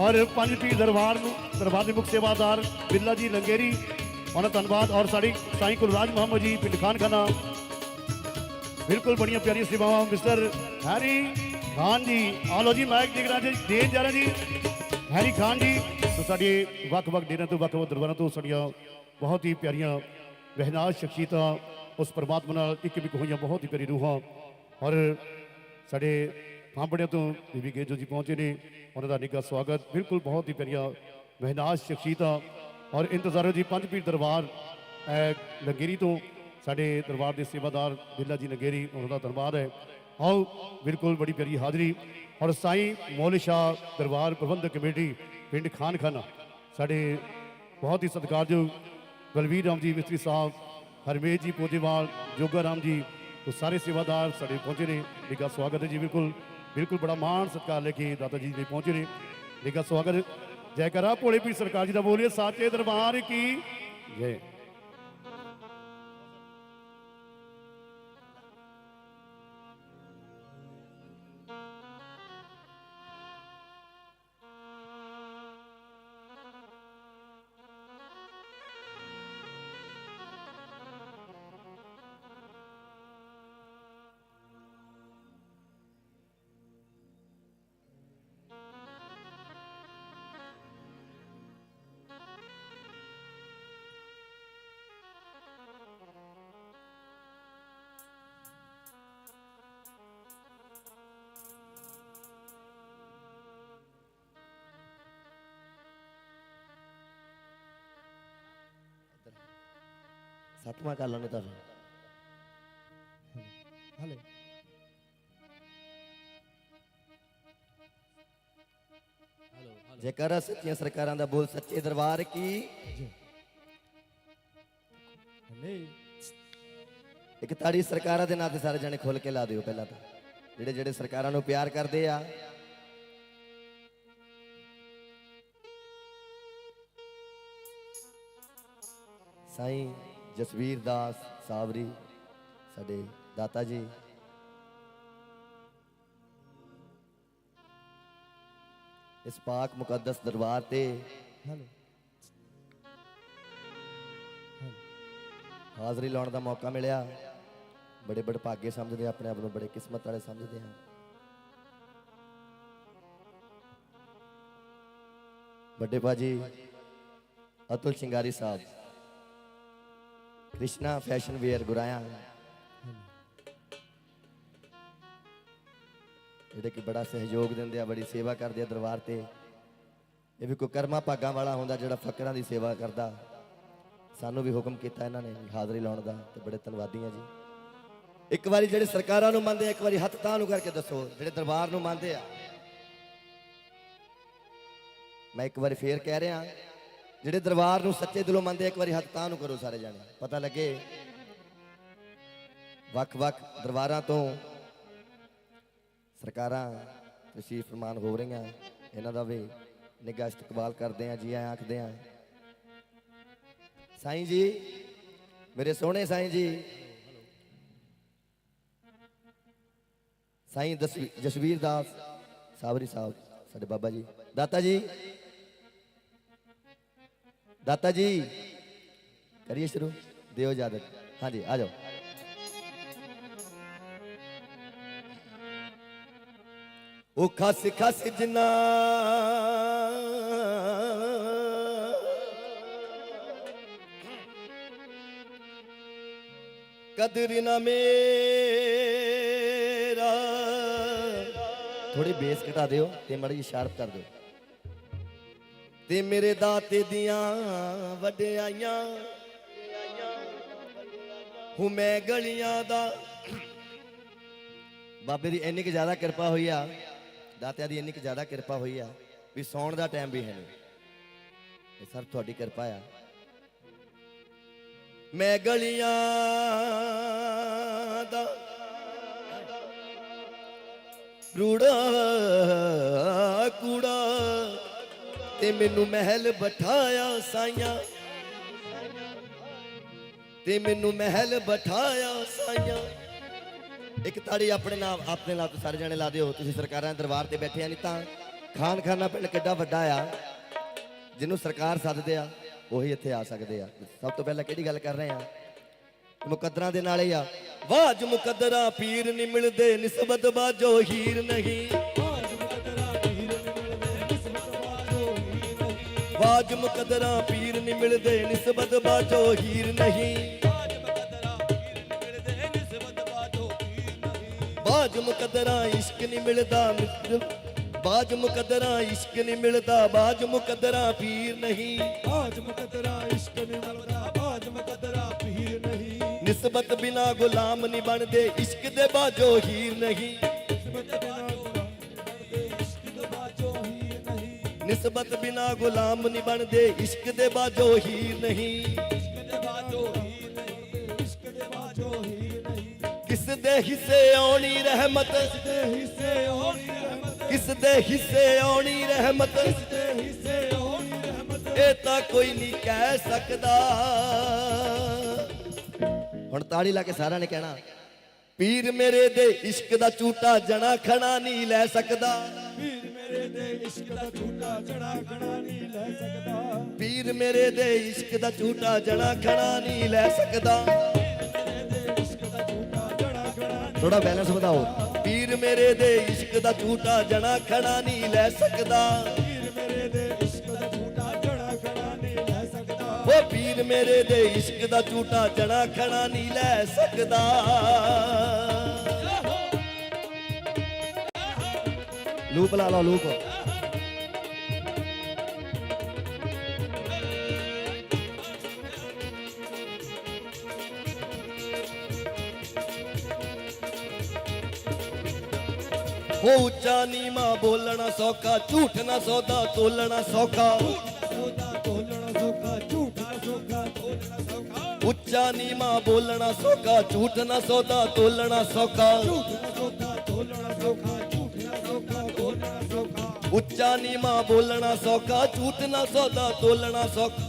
ਔਰ ਪੰਜ ਪੀਰ ਦਰਬਾਰ ਨੂੰ, ਦਰਬਾਰ ਦੇ ਮੁਖ ਸੇਵਾਦਾਰ ਬਿੱਲਾ ਜੀ ਲੰਗੇਰੀ, ਉਹਨਾਂ ਦਾ ਧੰਨਵਾਦ ਔਰ ਸਾਡੀ ਸਾਈਂ ਕੁਲਰਾਜ ਮੁਹੰਮਦ ਜੀ, ਪਿੰਡ ਖਾਨ ਖਾਨਾ। ਬਿਲਕੁਲ ਬੜੀਆਂ ਪਿਆਰੀਆਂ ਸੇਵਾਵਾਂ, ਮਿਸਟਰ ਹੈਰੀ ਖਾਨ ਜੀ। ਆਲੋ ਜੀ ਮਾਈਕ ਦੇਖ ਰਹੇ ਜੀ, ਦੇਣ ਜਾ ਰਹੇ ਜੀ। ਹੈਰੀ ਖਾਨ ਜੀ ਸੋ ਸਾਡੇ ਵੱਖ-ਵੱਖ ਡੇਰਿਆਂ ਤੋਂ ਵੱਖ-ਵੱਖ ਦਰਬਾਰਾਂ ਤੋਂ ਸਾਡੀਆਂ ਬਹੁਤ ਹੀ ਪਿਆਰੀਆਂ ਮਹਿਨਾਜ਼ ਸ਼ਖਸੀਅਤਾਂ, ਉਸ ਪਰਮਾਤਮਾ ਨਾਲ ਇੱਕ ਵੀ ਹੋਈਆਂ ਬਹੁਤ ਹੀ ਪਿਆਰੀ ਰੂਹਾਂ। ਔਰ ਸਾਡੇ ਫਾਂਬੜਿਆਂ ਤੋਂ ਬੀਬੀ ਗੇਜੋ ਜੀ ਪਹੁੰਚੇ ਨੇ। ਉਹਨਾਂ ਦਾ ਨਿੱਘਾ ਸਵਾਗਤ। ਬਿਲਕੁਲ ਬਹੁਤ ਹੀ ਪਿਆਰੀਆਂ ਮਹਿਨਾਜ਼ ਸ਼ਖਸੀਅਤਾਂ। ਔਰ ਇੰਤਜ਼ਾਰੋ ਜੀ ਪੰਜ ਪੀਰ ਦਰਬਾਰ ਅਹ, ਲੰਗੇਰੀ ਤੋਂ ਸਾਡੇ ਦਰਬਾਰ ਦੇ ਸੇਵਾਦਾਰ ਬਿੱਲਾ ਜੀ ਨਗੇਰੀ ਉਹਨਾਂ ਦਾ ਧੰਨਵਾਦ ਹੈ। ਆਓ ਬਿਲਕੁਲ ਬੜੀ ਪਿਆਰੀ ਹਾਜ਼ਰੀ। ਔਰ ਸਾਈ ਮੌਲ ਸ਼ਾਹ ਦਰਬਾਰ ਪ੍ਰਬੰਧਕ ਕਮੇਟੀ ਪਿੰਡ ਖਾਨਖਾਨਾ। ਸਾਡੇ ਬਹੁਤ ਹੀ ਸਤਿਕਾਰਯੋਗ ਬਲਵੀਰ ਰਾਮ ਜੀ ਮਿਸਤਰੀ ਸਾਹਿਬ ਹਰਮੇਸ਼ ਜੀ ਪੋਜੇਵਾਲ ਜੋਗਾ ਰਾਮ ਜੀ ਉਹ ਸਾਰੇ ਸੇਵਾਦਾਰ ਸਾਡੇ ਪਹੁੰਚੇ ਨੇ। ਨਿੱਘਾ ਸਵਾਗਤ ਹੈ ਜੀ ਬਿਲਕੁਲ। ਬਿਲਕੁਲ ਬੜਾ ਮਾਣ ਸਤਿਕਾਰ ਲੈ ਕੇ ਦਾਤਾ ਜੀ ਦੇ ਪਹੁੰਚੇ ਨੇ। ਨਿੱਘਾ ਸਵਾਗਤ ਜੈਕਾਰਾ ਭੋਲੇ ਪੀਰ ਸਰਕਾਰ ਜੀ ਦਾ ਬੋਲੀਏ, ਸਾਚੇ ਦਰਬਾਰ ਕੀ? ਜੈ। ਲੈਣੇ ਤਾਂ ਫਿਰ। ਹਲੇ। ਜੇਕਰ ਸੱਚੀਆਂ ਸਰਕਾਰਾਂ ਦਾ ਬੋਲ ਸੱਚੇ ਦਰਬਾਰ ਕੀ? ਹਲੇ ਇੱਕ ਤਾੜੀ ਸਰਕਾਰਾਂ ਦੇ ਨਾਂ ਤੇ ਸਾਰੇ ਜਣੇ ਖੁੱਲ ਕੇ ਲਾ ਦਿਓ ਪਹਿਲਾਂ ਤਾਂ। ਜਿਹੜੇ ਜਿਹੜੇ ਸਰਕਾਰਾਂ ਨੂੰ ਪਿਆਰ ਕਰਦੇ ਆ। ਸਾਈਂ। ਜਸਵੀਰ ਦਾਸ ਸਾਵਰੀ ਸਾਡੇ ਦਾਤਾ ਜੀ। ਇਸ ਪਾਕ ਮੁਕੱਦਸ ਦਰਬਾਰ ਤੇ ਹਲੇ। ਹਾਜ਼ਰੀ ਲਾਉਣ ਦਾ ਮੌਕਾ ਮਿਲਿਆ। ਬੜੇ ਬੜੇ ਭਾਗੇ ਸਮਝਦੇ ਆਪਣੇ ਆਪ ਨੂੰ ਬੜੇ ਕਿਸਮਤ ਵਾਲੇ ਸਮਝਦੇ ਆ। ਵੱਡੇ ਬਾਜੀ ਅਤੁਲ ਸ਼ਿੰਗਾਰੀ ਸਾਹਿਬ। Krishna fashion wear Guraya. ਜਿਹੜੇ ਕਿ ਬੜਾ ਸਹਿਯੋਗ ਦਿੰਦੇ ਆ, ਬੜੀ ਸੇਵਾ ਕਰਦੇ ਆ ਦਰਬਾਰ ਤੇ। ਇਹ ਵੀ ਕੋਈ ਕਰਮਾ ਭਾਗਾਂ ਵਾਲਾ ਹੁੰਦਾ ਜਿਹੜਾ ਫਕਰਾਂ ਦੀ ਸੇਵਾ ਕਰਦਾ। ਸਾਨੂੰ ਵੀ ਹੁਕਮ ਕੀਤਾ ਇਹਨਾਂ ਨੇ ਹਾਜ਼ਰੀ ਲਾਉਣ ਦਾ ਤੇ ਬੜੇ ਧੰਨਵਾਦੀ ਆ ਜੀ। ਇੱਕ ਵਾਰੀ ਜਿਹੜੇ ਸਰਕਾਰਾਂ ਨੂੰ ਮੰਨਦੇ ਆ, ਇੱਕ ਵਾਰੀ ਹੱਥ ਤਾਂ ਨੂੰ ਕਰਕੇ ਦੱਸੋ, ਜਿਹੜੇ ਦਰਬਾਰ ਨੂੰ ਮੰਨਦੇ ਆ। ਮੈਂ ਇੱਕ ਵਾਰੀ ਫੇਰ ਕਹਿ ਰਿਹਾ ਜਿਹੜੇ ਦਰਬਾਰ ਨੂੰ ਸੱਚੇ ਦਿਲੋਂ ਮੰਨਦੇ ਇੱਕ ਵਾਰੀ ਹੱਥ ਤਾਂ ਨੂੰ ਕਰੋ ਸਾਰੇ ਜਾਣੇ। ਪਤਾ ਲੱਗੇ? ਵੱਖ-ਵੱਖ ਦਰਬਾਰਾਂ ਤੋਂ ਸਰਕਾਰਾਂ ਤਸ਼ਰੀਫ ਫਰਮਾਨ ਹੋ ਰਹੀਆਂ। ਇਹਨਾਂ ਦਾ ਵੀ ਨਿੱਘਾ ਇਸਤਕਬਾਲ ਕਰਦੇ ਆ, ਜੀ ਆਇਆਂ ਆਖਦੇ ਆ। ਸਾਈਂ ਜੀ, ਮੇਰੇ ਸੋਹਣੇ ਸਾਈਂ ਜੀ। ਸਾਈਂ ਦਸਵੀ- ਜਸਵੀਰ ਦਾਸ ਸਾਬਰੀ ਸਾਹਿਬ, ਸਾਡੇ ਬਾਬਾ ਜੀ। ਦਾਤਾ ਜੀ ਦਾਤਾ ਜੀ, ਕਰੀਏ ਸ਼ੁਰੂ। ਦਿਓ ਇਜਾਜ਼ਤ। ਹਾਂਜੀ, ਆ ਜਾਓ। ਉਹ ਖਸ ਖਸ ਜਿਨਾ ਕਦਰ ਨਾ ਮੇਰਾ। ਥੋੜੀ ਬੇਸ ਘਟਾ ਦਿਓ ਤੇ ਮੜੀ ਸ਼ਾਰਪ ਕਰ ਦਿਓ। ਤੇ ਮੇਰੇ ਦਾਤੇ ਦੀਆਂ ਵਡਿਆਈਆਂ। ਹੂੰ ਮੈਂ ਗਲੀਆਂ ਦਾ ਬਾਬੇ ਦੀ ਇੰਨੀ ਕਿ ਜ਼ਿਆਦਾ ਕਿਰਪਾ ਹੋਈ ਆ, ਦਾਤਿਆਂ ਦੀ ਇੰਨੀ ਕਿ ਜ਼ਿਆਦਾ ਕਿਰਪਾ ਹੋਈ ਆ ਵੀ ਸੌਣ ਦਾ ਟਾਈਮ ਵੀ ਹੈ ਨਹੀਂ। ਇਹ ਸਭ ਤੁਹਾਡੀ ਕਿਰਪਾ ਆ। ਮੈਂ ਗਲੀਆਂ ਦਾ ਰੂੜਾ ਤੇ ਮੈਨੂੰ ਮਹਿਲ ਬਿਠਾਇਆ ਸਾਈਆਂ। ਤੇ ਮੈਨੂੰ ਮਹਿਲ ਬਿਠਾਇਆ ਸਾਈਆਂ। ਇੱਕ ਤਾੜੀ ਆਪਣੇ ਨਾਮ ਆਪਣੇ ਨਾਲ ਸਾਰੇ ਜਣੇ ਲਾ ਦਿਓ। ਤੁਸੀਂ ਸਰਕਾਰਾਂ ਦੇ ਦਰਬਾਰ ਤੇ ਬੈਠੇ ਆ ਨਹੀਂ ਤਾਂ ਖਾਨਖਾਨਾ ਪਿੰਡ ਕਿੱਡਾ ਵੱਡਾ ਆ। ਜਿਹਨੂੰ ਸਰਕਾਰ ਸੱਦਦੇ ਆ, ਉਹੀ ਇੱਥੇ ਆ ਸਕਦੇ ਆ। ਸਭ ਤੋਂ ਪਹਿਲਾਂ ਕਿਹੜੀ ਗੱਲ ਕਰ ਰਹੇ ਆ? ਮੁਕੱਦਰਾਂ ਦੇ ਨਾਲ ਹੀ ਆ। ਵਾਜ ਮੁਕੱਦਰਾ ਪੀਰ ਨਹੀਂ ਮਿਲਦੇ, ਨਿਸਬਤ ਬਾਜੋ ਹੀਰ ਨਹੀਂ। ਵਾਜ ਮੁਕੱਦਰਾ ਪੀਰ ਨਹੀਂ ਮਿਲਦੇ ਨਿਸਬਤ ਬਾਜੋ ਹੀਰ ਨਹੀਂ। ਬਾਜ ਮੁਕੱਦਰਾ ਇਸ਼ਕ ਨਹੀਂ ਮਿਲਦਾ ਮਿੱਤਰ। ਬਾਜ ਮੁਕੱਦਰਾ ਇਸ਼ਕ ਨਹੀਂ ਮਿਲਦਾ ਬਾਜ ਮੁਕੱਦਰਾ ਪੀਰ ਨਹੀਂ। ਬਾਜ ਮੁਕਦਰਾ ਇਸ਼ਕ ਨਹੀਂ ਮਿਲਦਾ ਬਾਜ ਮੁਕਦਰਾ ਪੀਰ ਨਹੀਂ। ਨਿਸਬਤ ਬਿਨਾ ਗੁਲਾਮ ਨਹੀਂ ਬਣਦੇ ਇਸ਼ਕ ਦੇ ਬਾਜੋ ਹੀਰ ਨਹੀਂ। ਨਿਸਬਤ ਬਿਨਾ ਗੁਲਾਮ ਨਹੀਂ ਬਣਦੇ, ਇਸ਼ਕ ਦੇ ਬਾਜੋ ਹੀਰ ਨਹੀਂ। ਇਸ਼ਕ ਦੇ ਬਾਜੋ ਹੀ ਨਹੀਂ ਇਸ਼ਕ ਦੇ ਬਾਜੋ ਹੀ ਨਹੀਂ ਕਿਸ ਦੇ ਹਿੱਸੇ ਆਉਣੀ ਰਹਿਮਤ? ਦੇ ਹਿੱਸੇ ਹੋਣੀ ਰਹਿਮਤ ਕਿਸ ਦੇ ਹਿੱਸੇ ਆਉਣੀ ਰਹਿਮਤ? ਦੇ ਹਿੱਸੇ ਹੋਣੀ ਰਹਿਮਤ ਇਹ ਤਾਂ ਕੋਈ ਨਹੀਂ ਕਹਿ ਸਕਦਾ। ਹੁਣ ਤਾੜੀ ਲਾ ਕੇ ਸਾਰਿਆਂ ਨੇ ਕਹਿਣਾ, ਪੀਰ ਮੇਰੇ ਦੇ ਇਸ਼ਕ ਦਾ ਝੂਟਾ ਜਣਾ ਖਣਾ ਨਹੀਂ ਲੈ ਸਕਦਾ। ਪੀਰ ਮੇਰੇ ਦੇ ਝੂਟਾ ਜੜਾ ਖੜਾ ਨਹੀਂ ਲੈ ਸਕਦਾ ਪੀਰ ਮੇਰੇ ਦੇ ਇਸ਼ਕ ਦਾ ਝੂਟਾ ਜਣਾ ਖਣਾ ਨਹੀਂ ਲੈ ਸਕਦਾ। ਖੜਾ ਥੋੜਾ ਬੈਲੈਂਸ ਵਧਾਓ। ਪੀਰ ਮੇਰੇ ਦੇ ਇਸ਼ਕ ਦਾ ਝੂਟਾ ਜਣਾ ਖਣਾ ਨਹੀਂ ਲੈ ਸਕਦਾ। ਪੀਰ ਮੇਰੇ ਦੇ ਇਸ਼ਕ ਦਾ ਝੂਟਾ ਜੜਾ ਖੜਾ ਨਹੀਂ ਲੈ ਸਕਦਾ ਉਹ ਪੀਰ ਮੇਰੇ ਦੇ ਇਸ਼ਕ ਦਾ ਝੂਟਾ ਜਣਾ ਖਣਾ ਨਹੀਂ ਲੈ ਸਕਦਾ। ਲੂਪ ਲਾ ਲਓ ਲੂਪ। ਹੋ ਉੱਚਾ ਨੀਵਾਂ ਬੋਲਣਾ ਸੌਖਾ, ਝੂਠ ਨਾ ਸੌਦਾ, ਤੋਲਣਾ ਸੌਖਾ। ਝੂਠਾ ਉੱਚਾ ਨੀਵਾਂ ਬੋਲਣਾ ਸੌਖਾ, ਝੂਠ ਨਾ ਸੌਦਾ, ਤੋਲਣਾ ਸੌਖਾ। ਉੱਚਾ ਨੀਵਾਂ ਬੋਲਣਾ ਸੌਖਾ, ਝੂਠ ਨਾ ਸੌਦਾ, ਤੋਲਣਾ ਸੌਖਾ।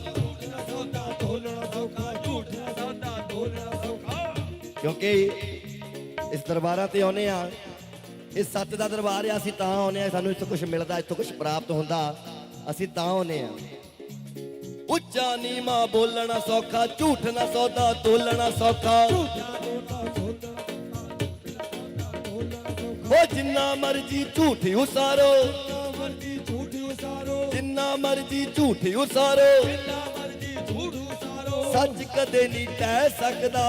ਕਿਉਂਕਿ ਇਸ ਦਰਬਾਰਾਂ ਤੇ ਆਉਨੇ ਆ ਇਹ ਸੱਚ ਦਾ ਦਰਬਾਰ ਆ ਅਸੀਂ ਤਾਂ ਆਉਨੇ ਆ ਸਾਨੂੰ ਇੱਥੋਂ ਕੁਝ ਮਿਲਦਾ ਇੱਥੋਂ ਕੁਝ ਪ੍ਰਾਪਤ ਹੁੰਦਾ। ਅਸੀਂ ਤਾਂ ਆਉਨੇ ਆ ਉੱਚਾ ਨੀਵਾਂ ਬੋਲਣਾ ਸੌਖਾ ਝੂਠ ਨਾ ਸੌਦਾ ਤੋਲਣਾ ਸੌਖਾ। ਉਹ ਜਿੰਨਾ ਮਰਜ਼ੀ ਝੂਠ ਉਸਾਰੋ ਜਿੰਨਾ ਮਰਜ਼ੀ ਝੂਠ ਉਸਾਰੋ। ਜਿੰਨਾ ਮਰਜ਼ੀ ਝੂਠ ਉਸਾਰੋ। ਜਿੰਨਾ ਮਰਜ਼ੀ ਝੂਠ ਉਸਾਰੋ। ਸੱਚ ਕਦੇ ਨਹੀਂ ਟਹਿ ਸਕਦਾ।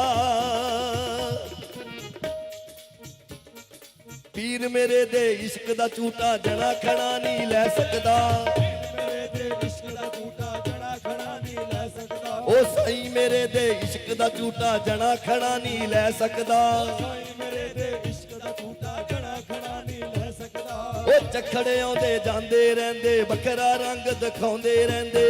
ਪੀਰ ਮੇਰੇ ਦੇ ਇਸ਼ਕ ਦਾ ਝੂਟਾ ਜਣਾ ਖਣਾ ਨਹੀਂ ਲੈ ਸਕਦਾ। ਮੇਰੇ ਦੇ ਇਸ਼ਕ ਦਾ ਝੂਠਾ ਜੜਾ ਖੜਾ ਨਹੀਂ ਲੈ ਸਕਦਾ ਉਹ ਸਹੀ ਮੇਰੇ ਦੇ ਇਸ਼ਕ ਦਾ ਝੂਟਾ ਜਣਾ ਖਣਾ ਨਹੀਂ ਲੈ ਸਕਦਾ ਸਾਈ ਮੇਰੇ ਦੇ ਇਸ਼ਕ ਦਾ ਝੂਠਾ ਜੜਾ ਖੜਾ ਨਹੀਂ ਲੈ ਸਕਦਾ। ਉਹ ਚਖੜੇ ਆਉਂਦੇ ਜਾਂਦੇ ਰਹਿੰਦੇ, ਵੱਖਰਾ ਰੰਗ ਦਿਖਾਉਂਦੇ ਰਹਿੰਦੇ।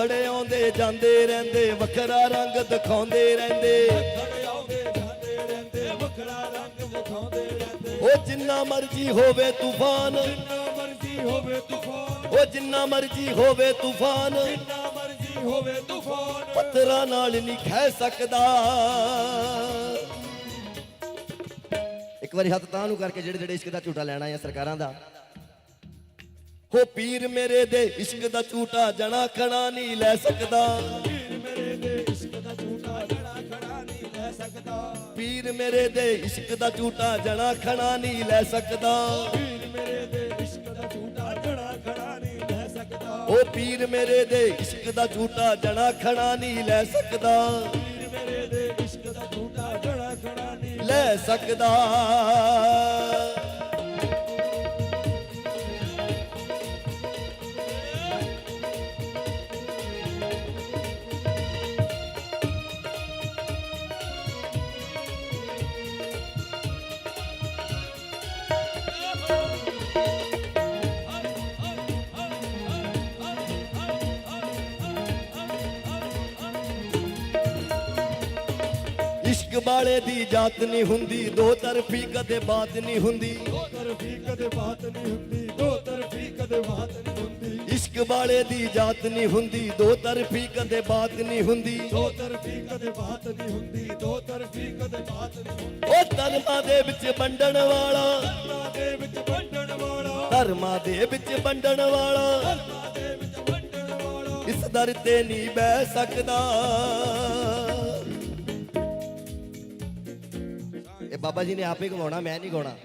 ਰਹਿੰਦੇ ਆਉਂਦੇ, ਜਾਂਦੇ ਰਹਿੰਦੇ, ਵੱਖਰਾ ਰੰਗ ਦਿਖਾਉਂਦੇ ਰਹਿੰਦੇ। ਖੜੇ ਆਉਂਦੇ ਜਾਂਦੇ ਰਹਿੰਦੇ ਵੱਖਰਾ ਰੰਗ ਵਿਖਾਉਂਦੇ ਰਹਿੰਦੇ ਉਹ ਜਿੰਨਾ ਮਰਜ਼ੀ ਹੋਵੇ ਤੂਫਾਨ। ਜਿੰਨਾ ਮਰਜ਼ੀ ਹੋਵੇ ਤੂਫਾਨ ਉਹ ਜਿੰਨਾ ਮਰਜ਼ੀ ਹੋਵੇ ਤੂਫਾਨ। ਜਿੰਨਾ ਮਰਜ਼ੀ ਹੋਵੇ ਤੂਫਾਨ ਪੱਥਰਾਂ ਨਾਲ ਨਹੀਂ ਖਹਿ ਸਕਦਾ। ਇੱਕ ਵਾਰੀ ਹੱਥ ਤਾਂ ਨੂੰ ਕਰਕੇ ਜਿਹੜੇ ਜਿਹੜੇ ਇਸ਼ਕ ਦਾ ਝੂਟਾ ਲੈਣਾ ਆ ਸਰਕਾਰਾਂ ਦਾ ਹੋ ਪੀਰ ਮੇਰੇ ਦੇ ਇਸ਼ਕ ਦਾ ਝੂਟਾ ਜਣਾ ਖਣਾ ਨਹੀਂ ਲੈ ਸਕਦਾ। ਪੀਰ ਮੇਰੇ ਦੇ ਇਸ਼ਕ ਦਾ ਝੂਠਾ ਜੜਾ ਖੜਾ ਨਹੀਂ ਲੈ ਸਕਦਾ। ਪੀਰ ਮੇਰੇ ਦੇ ਇਸ਼ਕ ਦਾ ਝੂਟਾ ਜਣਾ ਖਣਾ ਨਹੀਂ ਲੈ ਸਕਦਾ। ਪੀਰ ਮੇਰੇ ਦੇ ਇਸ਼ਕ ਦਾ ਝੂਠਾ ਜੜਾ ਖੜਾ ਨਹੀਂ ਲੈ ਸਕਦਾ। ਉਹ ਪੀਰ ਮੇਰੇ ਦੇ ਇਸ਼ਕ ਦਾ ਝੂਟਾ ਜਣਾ ਖਣਾ ਨਹੀਂ ਲੈ ਸਕਦਾ। ਪੀਰ ਮੇਰੇ ਦੇ ਇਸ਼ਕ ਦਾ ਝੂਠਾ ਜੜਾ ਖੜਾ ਨਹੀਂ ਲੈ ਸਕਦਾ। ਵਾਲੇ ਦੀ ਜਾਤ ਨਹੀਂ ਹੁੰਦੀ ਦੋ ਤਰਫੀ ਕਦੇ ਬਾਤ ਨਹੀਂ ਹੁੰਦੀ। ਦੋ ਤਰਫੀ ਕਦੇ ਬਾਤ ਨਹੀਂ ਹੁੰਦੀ ਦੋ ਤਰਫੀ ਕਦੇ ਬਾਤ ਨਹੀਂ ਹੁੰਦੀ। ਇਸ਼ਕ ਵਾਲੇ ਦੀ ਜਾਤ ਨਹੀਂ ਹੁੰਦੀ ਦੋ ਤਰਫੀ ਕਦੇ ਬਾਤ ਨਹੀਂ ਹੁੰਦੀ। ਦੋ ਤਰਫੀ ਕਦੇ ਬਾਤ ਨਹੀਂ ਹੁੰਦੀ ਦੋ ਤਰਫੀ ਕਦੇ ਬਾਤ ਨਹੀਂ ਹੁੰਦੀ। ਉਹ ਧਰਮਾਂ ਦੇ ਵਿੱਚ ਵੰਡਣ ਵਾਲਾ। ਧਰਮਾਂ ਦੇ ਵਿੱਚ ਵੰਡਣ ਵਾਲਾ। ਧਰਮਾਂ ਦੇ ਵਿੱਚ ਵੰਡਣ ਵਾਲਾ। ਧਰਮਾਂ ਦੇ ਵਿੱਚ ਵੰਡਣ ਵਾਲਾ। ਇਸ ਦਰ ਤੇ ਨਹੀਂ ਬਹਿ ਸਕਦਾ। ਬਾਬਾ ਜੀ ਨੇ ਆਪੇ ਗਵਾਉਣਾ ਮੈਂ ਨਹੀਂ ਗਾਉਣਾ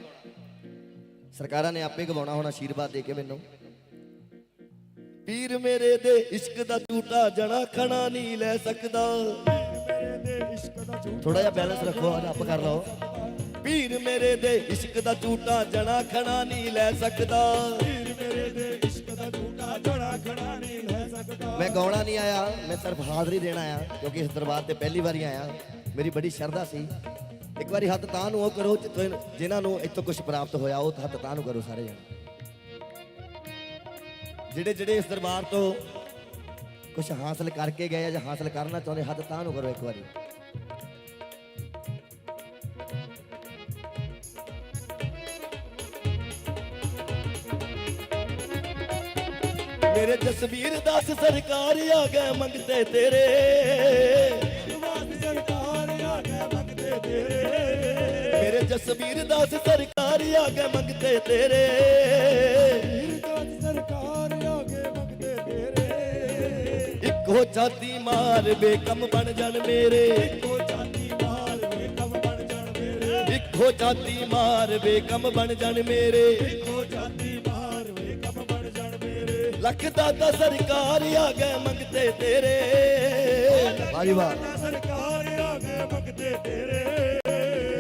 ਸਰਕਾਰਾਂ ਨੇ ਆਪੇ ਗਵਾਉਣਾ ਹੁਣ ਆਸ਼ੀਰਵਾਦ ਦੇ ਕੇ ਮੈਨੂੰ। ਪੀਰ ਮੇਰੇ ਦੇ ਇਸ਼ਕ ਦਾ ਝੂਟਾ ਜਣਾ ਖਣਾ ਨਹੀਂ ਲੈ ਸਕਦਾ। ਮੇਰੇ ਦੇ ਇਸ਼ਕ ਦਾ ਝੂਠ ਥੋੜਾ ਜਿਹਾ ਬੈਲੈਂਸ ਰੱਖੋ ਆਪ ਕਰ ਲਓ। ਪੀਰ ਮੇਰੇ ਦੇ ਇਸ਼ਕ ਦਾ ਝੂਟਾ ਜਣਾ ਖਣਾ ਨਹੀਂ ਲੈ ਸਕਦਾ। ਪੀਰ ਮੇਰੇ ਦੇ ਇਸ਼ਕ ਦਾ ਝੂਠਾ ਜੜਾ ਖੜਾ ਨਹੀਂ ਲੈ ਸਕਦਾ। ਮੈਂ ਗਾਉਣਾ ਨਹੀਂ ਆਇਆ ਮੈਂ ਸਿਰਫ ਹਾਜ਼ਰੀ ਦੇਣ ਆਇਆ ਕਿਉਂਕਿ ਇਸ ਦਰਬਾਰ ਤੇ ਪਹਿਲੀ ਵਾਰੀ ਆਇਆ। ਮੇਰੀ ਬੜੀ ਸ਼ਰਧਾ ਸੀ। ਇੱਕ ਵਾਰੀ ਹੱਥ ਤਾਂ ਨੂੰ ਉਹ ਕਰੋ ਜਿ- ਜਿਨ੍ਹਾਂ ਨੂੰ ਇੱਥੋਂ ਕੁਝ ਪ੍ਰਾਪਤ ਹੋਇਆ, ਉਹ ਹੱਥ ਤਾਂ ਨੂੰ ਕਰੋ ਸਾਰੇ ਜਣੇ। ਜਿਹੜੇ ਜਿਹੜੇ ਇਸ ਦਰਬਾਰ ਤੋਂ ਕੁਝ ਹਾਸਲ ਕਰਕੇ ਗਏ ਆ ਜਾਂ ਹਾਸਲ ਕਰਨਾ ਚਾਹੁੰਦੇ, ਹੱਥ ਤਾਂ ਨੂੰ ਕਰੋ ਇੱਕ ਵਾਰੀ। ਮੇਰੇ ਜਸਵੀਰ ਦਾਸ ਸਰਕਾਰ ਆ ਗਏ ਮੰਗਤੇ ਤੇਰੇ। ਜਸਵੀਰ ਦਾਸ ਸਰਕਾਰ ਆ ਗਏ ਮੰਗਤੇ ਤੇਰੇ। ਵੀਰਦਾਸ ਸਰਕਾਰ ਆ ਕੇ ਮੰਗਦੇ ਤੇਰੇ ਇੱਕੋ ਜਾਤੀ ਮਾਰ ਬੇਕਮ ਬਣ ਜਾਣ ਮੇਰੇ। ਇੱਕੋ ਜਾਤੀ ਮਾਰ ਵੇ ਬਣ ਜਾਣ ਮੇਰੇ। ਇੱਕੋ ਜਾਤੀ ਮਾਰ ਬੇਕਮ ਬਣ ਜਾਣ ਮੇਰੇ ਇੱਕੋ ਜਾਤੀ ਮਾਰ ਵੇ ਬਣ ਜਾਣ ਮੇਰੇ ਲੱਖ ਦਾਤਾ ਸਰਕਾਰ ਆ ਗਏ ਮੰਗਤੇ ਤੇਰੇ। ਵਾਹ ਵਾਹ।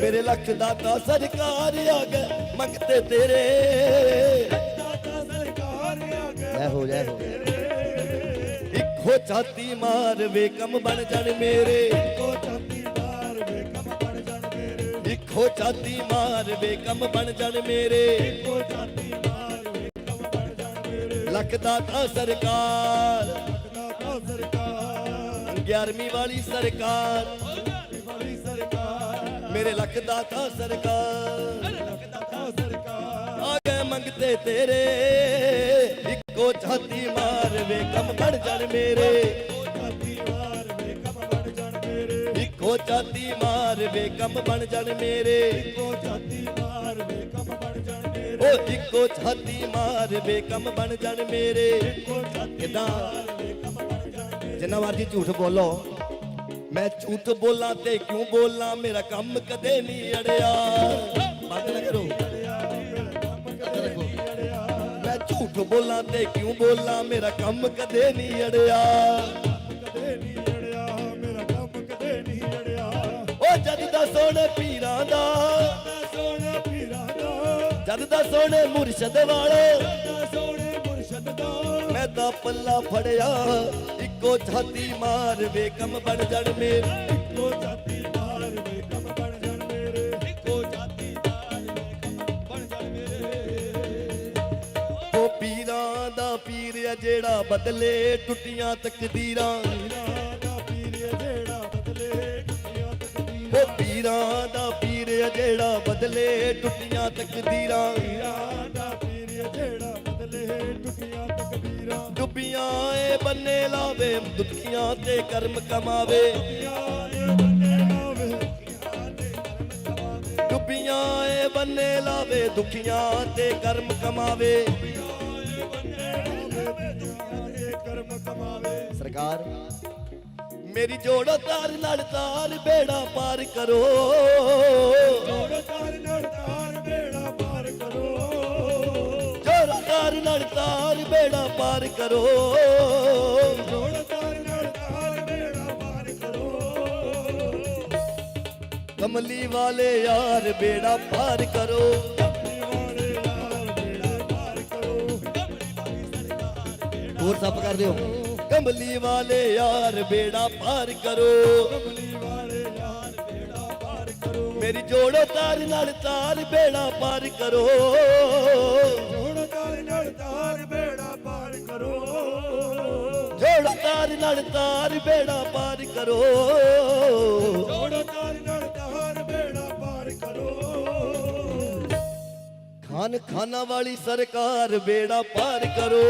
ਮੇਰੇ ਲੱਖ ਦਾਤਾ ਸਰਕਾਰ ਆ ਗਏ ਮੰਗਤੇ ਤੇਰੇ। ਦਾਤਾ ਸਰਕਾਰ ਆ ਹੋ ਜੈ ਹੋ। ਇੱਕੋ ਛਾਤੀ ਮਾਰ ਬੇਕਮ ਬਣ ਜਾਣ ਮੇਰੇ। ਇੱਕੋ ਚਾਂਦੀ ਮਾਰ ਵੇ ਕਮ ਬਣ ਜਾਣ ਮੇਰੇ। ਇੱਕੋ ਛਾਤੀ ਮਾਰ ਬੇਕਮ ਬਣ ਜਾਣ ਮੇਰੇ। ਇੱਕੋ ਚਾਂਦੀ ਮਾਰ ਵੇ ਕਮ ਬਣ ਜਾਣ ਮੇਰੇ। ਲੱਖ ਦਾਤਾ ਸਰਕਾਰ। ਦਾਤਾ ਸਰਕਾਰ। 11ਵੀਂ ਵਾਲੀ ਸਰਕਾਰ। ਵਾਲੀ ਸਰਕਾਰ ਮੇਰੇ ਲੱਖ ਦਾਤਾ ਸਰਕਾਰ ਦਾਤਾ ਸਰਕਾਰ। ਆ ਗਏ ਮੰਗਤੇ ਤੇਰੇ। ਇੱਕੋ ਛਾਤੀ ਮਾਰ ਵੇ ਕੰਮ ਬਣ ਜਾਣ ਮੇਰੇ। ਚਾਂਦੀ ਇੱਕੋ ਛਾਤੀ ਮਾਰ ਵੇ ਕੰਮ ਬਣ ਜਾਣ ਮੇਰੇ। ਇੱਕੋ ਚਾਂਦੀ ਮਾਰ ਵੇ ਕਮ ਬਣ ਜਾਣ ਮੇਰੇ ਉਹ ਇੱਕੋ ਛਾਤੀ ਮਾਰ ਵੇ ਕੰਮ ਬਣ ਜਾਣ ਮੇਰੇ। ਇੱਕੋ ਚਾਂਦੀ ਕਿਦਾਂ? ਵੇ ਕਮ ਬਣ ਜਾਣ ਮੇਰੇ ਜਿੰਨਾ ਮਰਜ਼ੀ ਝੂਠ ਬੋਲੋ। ਮੈਂ ਝੂਠ ਬੋਲਾਂ ਤੇ ਕਿਉਂ ਬੋਲਾਂ? ਮੇਰਾ ਕੰਮ ਕਦੇ ਨਹੀਂ ਅੜਿਆ। ਬੰਦ ਨਾ ਕਰੋ। ਮੈਂ ਝੂਠ ਬੋਲਾਂ ਤੇ ਕਿਉਂ ਬੋਲਾਂ? ਮੇਰਾ ਕੰਮ ਕਦੇ ਨਹੀਂ ਅੜਿਆ। ਕਦੇ ਨਹੀਂ ਅੜਿਆ ਮੇਰਾ ਕੰਮ ਕਦੇ ਨਹੀਂ ਅੜਿਆ ਉਹ ਜਦ ਦਾ ਸੋਹਣੇ ਪੀਰਾਂ ਦਾ। ਮੈਂ ਸੋਹਣਾ ਪੀਰਾਂ ਦਾ ਜਦ ਦਾ ਸੋਹਣੇ ਮੁਰਸ਼ਦ ਵਾਲੇ। ਸੋਹਣੇ ਮੁਰਸ਼ਦ ਦਾ। ਮੈਂ ਤਾਂ ਪੱਲਾ ਫੜਿਆ। ਇੱਕੋ ਛਾਤੀ ਮਾਰ ਕੰਮ ਬਣ ਜਾਣ ਮੇਰੇ। ਇੱਕੋ ਜਾਤੀ ਮਾਰ ਵੇ, ਕਮ ਬਣ ਜਾਣ ਮੇਰੇ। ਇੱਕੋ ਜਾਤੀ ਮਾਰ ਵੇ, ਕਮ ਬਣ ਜਾਣ ਮੇਰੇ। ਉਹ ਪੀਰਾਂ ਦਾ ਪੀਰ ਆ ਜਿਹੜਾ ਬਦਲੇ ਟੁੱਟੀਆਂ ਤਕਦੀਰਾਂ ਦਾ ਪੀਰ ਜਿਹੜਾ ਬਦਲੇ ਟੁੱਟੀਆਂ ਤਕਦੀਰਾਂ ਉਹ ਪੀਰਾਂ ਦਾ ਪੀਰ ਆ ਜਿਹੜਾ ਬਦਲੇ ਟੁੱਟੀਆਂ ਤਕਦੀਰਾਂ ਡੁੱਬੀਆਂ ਏ ਬੰਨੇ ਲਾਵੇ, ਦੁੱਖੀਆਂ ਤੇ ਕਰਮ ਕਮਾਵੇ। ਬੰਨੇ ਲਾਵੇ ਦੁਨੀਆਂ ਡੁੱਬੀਆਂ ਏ ਬੰਨੇ ਲਾਵੇ, ਦੁੱਖੀਆਂ ਤੇ ਕਰਮ ਕਮਾਵੇ। ਕਰਮ ਕਮਾਵੇ ਸਰਕਾਰ, ਮੇਰੀ ਜੋੜਾ ਤਾਰ ਨਾਲ ਤਾਰ ਬੇੜਾ ਪਾਰ ਕਰੋ। ਜੋੜ ਤਾਰ ਨਾਲ ਤਾਰ ਬੇੜਾ ਪਾਰ ਕਰੋ। ਜੋੜੋ ਤਾਰ ਨਾਲ ਤਾਰ ਪਾਰ ਕਰੋ। ਜੋੜ ਤਾਰ ਨਾਲ ਤਾਰ ਬੇੜਾ ਪਾਰ ਕਰੋ ਕਮਲੀ ਵਾਲੇ ਯਾਰ ਬੇੜਾ ਪਾਰ ਕਰੋ। ਹੋਰ ਸੱਪ ਕਰ ਦਿਓ। ਕਮਲੀ ਵਾਲੇ ਯਾਰ ਬੇੜਾ ਪਾਰ ਕਰੋ ਕਮਲੀ ਵਾਲੇ ਯਾਰ ਬੇੜਾ ਪਾਰ ਕਰੋ। ਮੇਰੀ ਜੋੜੋ ਤਾਰ ਨਾਲ ਤਾਰ ਬੇੜਾ ਪਾਰ ਕਰੋ। ਨਾਲ ਤਾਰ ਬੇੜਾ ਪਾਰ ਕਰੋ। ਜੋੜਾ ਤਾਰ ਨਾਲ ਤਾਰ ਬੇੜਾ ਪਾਰ ਕਰੋ। ਖਾਨ ਖਾਨਾ ਵਾਲੀ ਸਰਕਾਰ ਬੇੜਾ ਪਾਰ ਕਰੋ।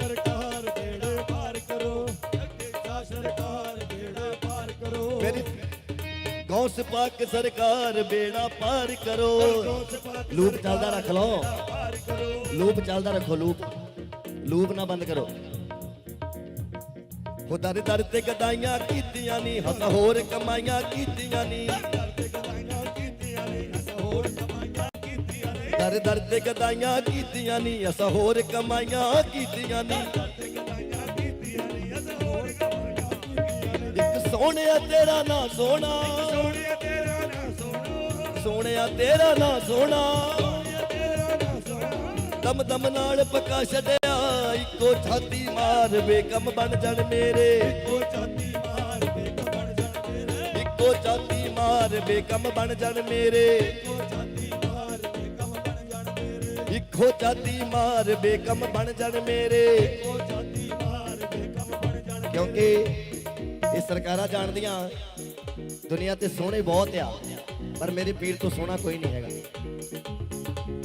ਸਰਕਾਰ ਬੇੜਾ ਪਾਰ ਕਰੋ। ਸਰਕਾਰ ਬੇੜਾ ਪਾਰ ਕਰੋ। ਗੌਸ ਪਾਕ ਸਰਕਾਰ ਬੇੜਾ ਪਾਰ ਕਰੋ। ਲੂਪ ਚੱਲਦਾ ਰੱਖ ਲਓ। ਲੂਪ ਚੱਲਦਾ ਰੱਖੋ ਲੂਪ। ਲੂਪ ਨਾ ਬੰਦ ਕਰੋ। ਉਹ ਦਰ ਦਰ ਤੇ ਗਦਾਈਆਂ ਕੀਤੀਆਂ ਨਹੀਂ ਹੱਸ ਹੋਰ ਕਮਾਈਆਂ ਕੀਤੀਆਂ ਨਹੀਂ ਅਸਾਂ ਹੋਰ ਕਮਾਈਆਂ ਕੀਤੀਆਂ ਦਰ ਦਰ ਤੇ ਗਦਾਈਆਂ ਕੀਤੀਆਂ ਨਹੀਂ ਅਸਾਂ ਹੋਰ ਕਮਾਈਆਂ ਕੀਤੀਆਂ ਨਹੀਂ ਇੱਕ ਸੋਹਣਿਆ ਤੇਰਾ ਨਾਂ ਸੋਹਣਾ। ਸੋਹਣਿਆ ਤੇਰਾ ਨਾਂ ਸੋਹਣਾ। ਸੋਹਣਿਆ ਤੇਰਾ ਨਾਂ ਸੋਹਣਾ ਦਮ ਦਮ ਨਾਲ ਪਕਾ ਛੱਡਿਆ ਇੱਕੋ ਛਾਤੀ ਮਾਰ ਬੇਕਮ ਬਣ ਜਾਣ ਮੇਰੇ। ਉਹ ਚਾਤੀ ਮਾਰ ਕੇ ਬਣ ਜਾਣ ਮੇਰੇ। ਇੱਕੋ ਛਾਤੀ ਮਾਰ ਬੇਕਮ ਬਣ ਜਾਣ ਮੇਰੇ। ਉਹ ਚਾਤੀ ਮਾਰ ਕੰਮ ਬਣ ਜਾਣ ਮੇਰੇ। ਇੱਕੋ ਛਾਤੀ ਮਾਰ ਬੇਕਮ ਬਣ ਜਾਣ ਬਣ ਕਿਉਂਕਿ ਇਹ ਸਰਕਾਰਾਂ ਜਾਣਦੀਆਂ ਦੁਨੀਆ ਤੇ ਸੋਹਣੇ ਬਹੁਤ ਆ ਪਰ ਮੇਰੇ ਪੀਰ ਤੋਂ ਸੋਹਣਾ ਕੋਈ ਨਹੀਂ ਹੈਗਾ।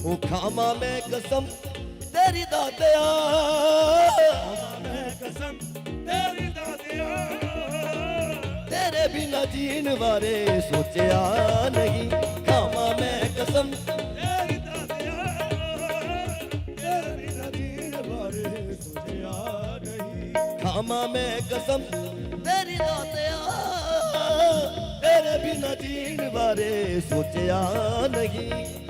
ਉਹ ਖਾਵਾਂ ਮੈਂ ਕਸਮ ਤੇਰੀ ਦਾਤਿਆ ਮੈਂ ਕਸਮ ਤੇਰੀ ਦਾਤਿਆ ਤੇਰੇ ਬਿਨਾ ਜੀਣ ਬਾਰੇ ਸੋਚਿਆ ਨਹੀਂ। ਖਾਵਾਂ ਮੈਂ ਕਸਮ। ਤੇਰੀ ਦਾਤਿਆ ਤੇਰੇ ਬਿਨਾ ਜੀਣ ਬਾਰੇ ਸੋਚਿਆ ਨਹੀਂ ਖਾਵਾਂ ਮੈਂ ਕਸਮ। ਤੇਰੀ ਦਾਤਿਆ ਤੇਰੇ ਬਿਨਾ ਜੀਣ ਬਾਰੇ ਸੋਚਿਆ ਨਹੀਂ।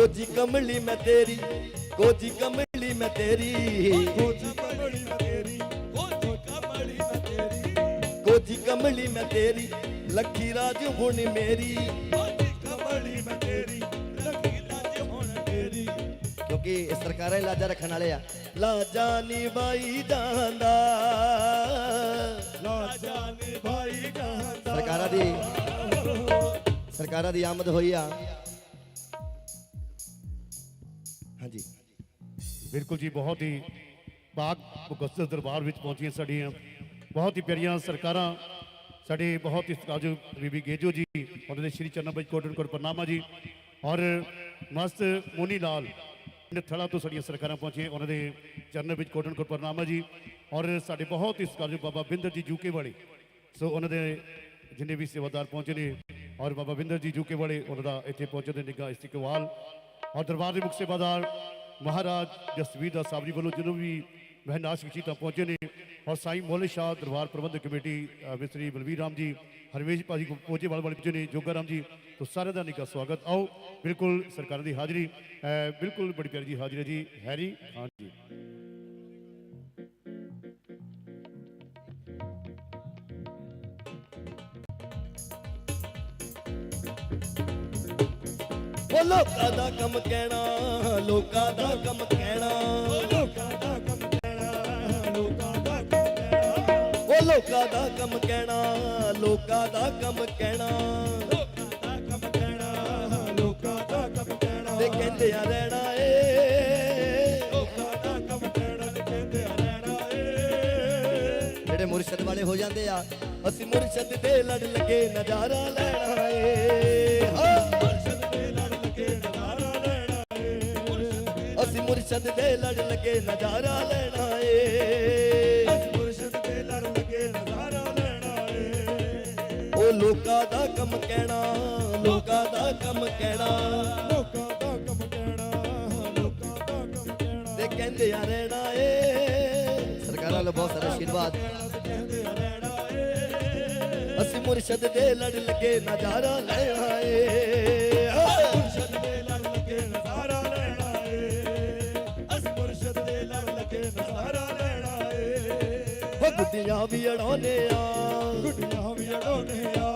ਕੋਜੀ ਕਮਲੀ ਮੈਂ ਤੇਰੀ ਕੋਜੀ ਕਮਲੀ ਮੈਂ ਤੇਰੀ। ਕੋਜੀ ਕਮਲੀ ਮੈਂ ਤੇਰੀ ਕੋਜੀ ਕਮਲੀ ਮੈਂ ਤੇਰੀ। ਕੋਜੀ ਕਮਲੀ ਮੈਂ ਤੇਰੀ ਲੱਖੀ ਰਾਜ ਹੁਣ ਮੇਰੀ। ਕੋਜੀ ਕਮਲੀ ਮੈਂ ਤੇਰੀ ਲੱਜ ਹੁਣ ਕਿਉਂਕਿ ਇਹ ਸਰਕਾਰਾਂ ਹੀ ਲਾਜਾ ਰੱਖਣ ਵਾਲੇ ਆ। ਲਾਜਾ ਨਿਭਾਈ ਜਾਂਦਾ। ਲਾ ਜਾਨੀ ਭਾਈ ਗਾਂਦਾ ਸਰਕਾਰਾਂ ਦੀ ਸਰਕਾਰਾਂ ਦੀ ਆਮਦ ਹੋਈ ਆ। ਬਿਲਕੁਲ ਜੀ, ਬਹੁਤ ਹੀ ਪਾਕ ਮੁਕੱਦਸ ਦਰਬਾਰ ਵਿੱਚ ਪਹੁੰਚੀਆਂ ਸਾਡੀਆਂ ਬਹੁਤ ਹੀ ਪਿਆਰੀਆਂ ਸਰਕਾਰਾਂ, ਸਾਡੇ ਬਹੁਤ ਹੀ ਸਤਿਕਾਰਯੋਗ ਬੀਬੀ ਗੇਜੋ ਜੀ, ਉਹਨਾਂ ਦੇ ਸ਼੍ਰੀ ਚਰਨਾਂ ਵਿੱਚ ਕੋਟਨ ਕੋਟ ਪ੍ਰਣਾਮਾ ਜੀ ਔਰ ਮਸਤ ਮੋਨੀ ਲਾਲ ਪਿੰਡ ਥੜਾ ਤੋਂ ਸਾਡੀਆਂ ਸਰਕਾਰਾਂ ਪਹੁੰਚੀਆਂ, ਉਹਨਾਂ ਦੇ ਚਰਨਾਂ ਵਿੱਚ ਕੋਟਨ ਕੋਟ ਪ੍ਰਣਾਮਾ ਜੀ ਔਰ ਸਾਡੇ ਬਹੁਤ ਹੀ ਸਤਿਕਾਰਯੋਗ ਬਾਬਾ ਬਿੰਦਰ ਜੀ ਜੂਕੇ ਵਾਲੇ, ਸੋ ਉਹਨਾਂ ਦੇ ਜਿੰਨੇ ਵੀ ਸੇਵਾਦਾਰ ਪਹੁੰਚੇ ਨੇ ਔਰ ਬਾਬਾ ਬਿੰਦਰ ਜੀ ਜੂਕੇ ਵਾਲੇ, ਉਹਨਾਂ ਦਾ ਇੱਥੇ ਪਹੁੰਚਣ ਦੇ ਨਿੱਘਾ ਇਸਤਕਬਾਲ ਔਰ ਦਰਬਾਰ ਦੇ ਮੁਖ ਸੇਵਾਦਾਰ ਮਹਾਰਾਜ ਜਸਵੀਰ ਦਾ ਸਾਹਿਬ ਜੀ ਵੱਲੋਂ ਜਦੋਂ ਵੀ ਮਹਿਨਾਸ਼ ਵਿਖੇ ਪਹੁੰਚੇ ਨੇ ਔਰ ਸਾਈਂ ਮੋਲੇ ਸ਼ਾਹ ਦਰਬਾਰ ਪ੍ਰਬੰਧਕ ਕਮੇਟੀ ਮਿਸਤਰੀ ਬਲਵੀਰ ਰਾਮ ਜੀ ਹਰਵੇਸ਼ ਭਾਜੀ ਪੋਜੇ ਵਾਲ ਵਾਲੇ ਪਿੱਛੇ ਨੇ ਜੋਗਾ ਰਾਮ ਜੀ ਤੋਂ ਸਾਰਿਆਂ ਦਾ ਨਿੱਘਾ ਸਵਾਗਤ। ਆਓ ਬਿਲਕੁਲ ਸਰਕਾਰਾਂ ਦੀ ਹਾਜ਼ਰੀ ਬਿਲਕੁਲ ਬੜੀ ਪਿਆਰੀ ਜੀ ਹਾਜ਼ਰੀ ਹੈ ਜੀ ਹੈਰੀ। ਖਾਨ ਜੀ। ਉਹ ਲੋਕਾਂ ਦਾ ਕੰਮ ਕਹਿਣਾ ਲੋਕਾਂ ਦਾ ਕੰਮ ਕਹਿਣਾ। ਲੋਕਾਂ ਦਾ ਕੰਮ ਕਹਿਣਾ, ਲੋਕਾਂ ਦਾ ਕੰਮ ਕਹਿਣਾ। ਉਹ ਲੋਕਾਂ ਦਾ ਕੰਮ ਕਹਿਣਾ, ਲੋਕਾਂ ਦਾ ਕੰਮ ਕਹਿਣਾ। ਲੋਕਾਂ ਦਾ ਕੰਮ ਕਹਿਣਾ। ਲੋਕਾਂ ਦਾ ਕੰਮ ਕਹਿਣਾ ਤੇ ਕਹਿੰਦੇ ਆ ਰਹਿਣਾ ਏ। ਲੋਕਾਂ ਦਾ ਕੰਮ ਕਹਿਣਾ ਤੇ ਕਹਿੰਦੇ ਆ ਰਹਿਣਾ ਏ। ਜਿਹੜੇ ਮੁਰਸ਼ਦ ਵਾਲੇ ਹੋ ਜਾਂਦੇ ਆ, ਅਸੀਂ ਮੁਰਸ਼ਦ ਦੇ ਲੜ ਲੱਗੇ, ਨਜ਼ਾਰਾ ਲੈਣਾ ਏ। ਹਾਂ। ਮੁਰਸ਼ਦ ਦੇ ਲੜ ਲੱਗੇ ਨਜ਼ਾਰਾ ਲੈਣਾ ਏ। ਮੁਰਸ਼ਦ ਦੇ ਲੜ ਲਗੇ ਨਜ਼ਾਰਾ ਲੈਣਾ ਏ। ਉਹ ਲੋਕਾਂ ਦਾ ਕੰਮ ਕਹਿਣਾ ਲੋਕਾਂ ਦਾ ਕੰਮ ਕਹਿਣਾ। ਲੋਕਾਂ ਦਾ ਕੰਮ ਕਹਿਣਾ ਲੋਕਾਂ ਦਾ ਕੰਮ ਕਹਿਣਾ। ਤੇ ਕਹਿੰਦੇ ਆ ਰਹਿਣਾ ਏ। ਸਰਕਾਰਾਂ ਵੱਲੋਂ ਬਹੁਤ ਸਾਰਾ ਆਸ਼ੀਰਵਾਦ ਤੇ ਕਹਿੰਦੇ ਆ ਰਹਿਣਾ ਏ ਅਸੀਂ ਮੁਰਸ਼ਦ ਦੇ ਲੜ ਲੱਗੇ ਨਜ਼ਾਰਾ ਲੈਣਾ ਏ। ਗੁੱਡੀਆਂ ਵੀ ਅੜਾਉਨੇ ਆ। ਗੁੱਡੀਆਂ ਵੀ ਅਡਾਉਨੇ ਆ।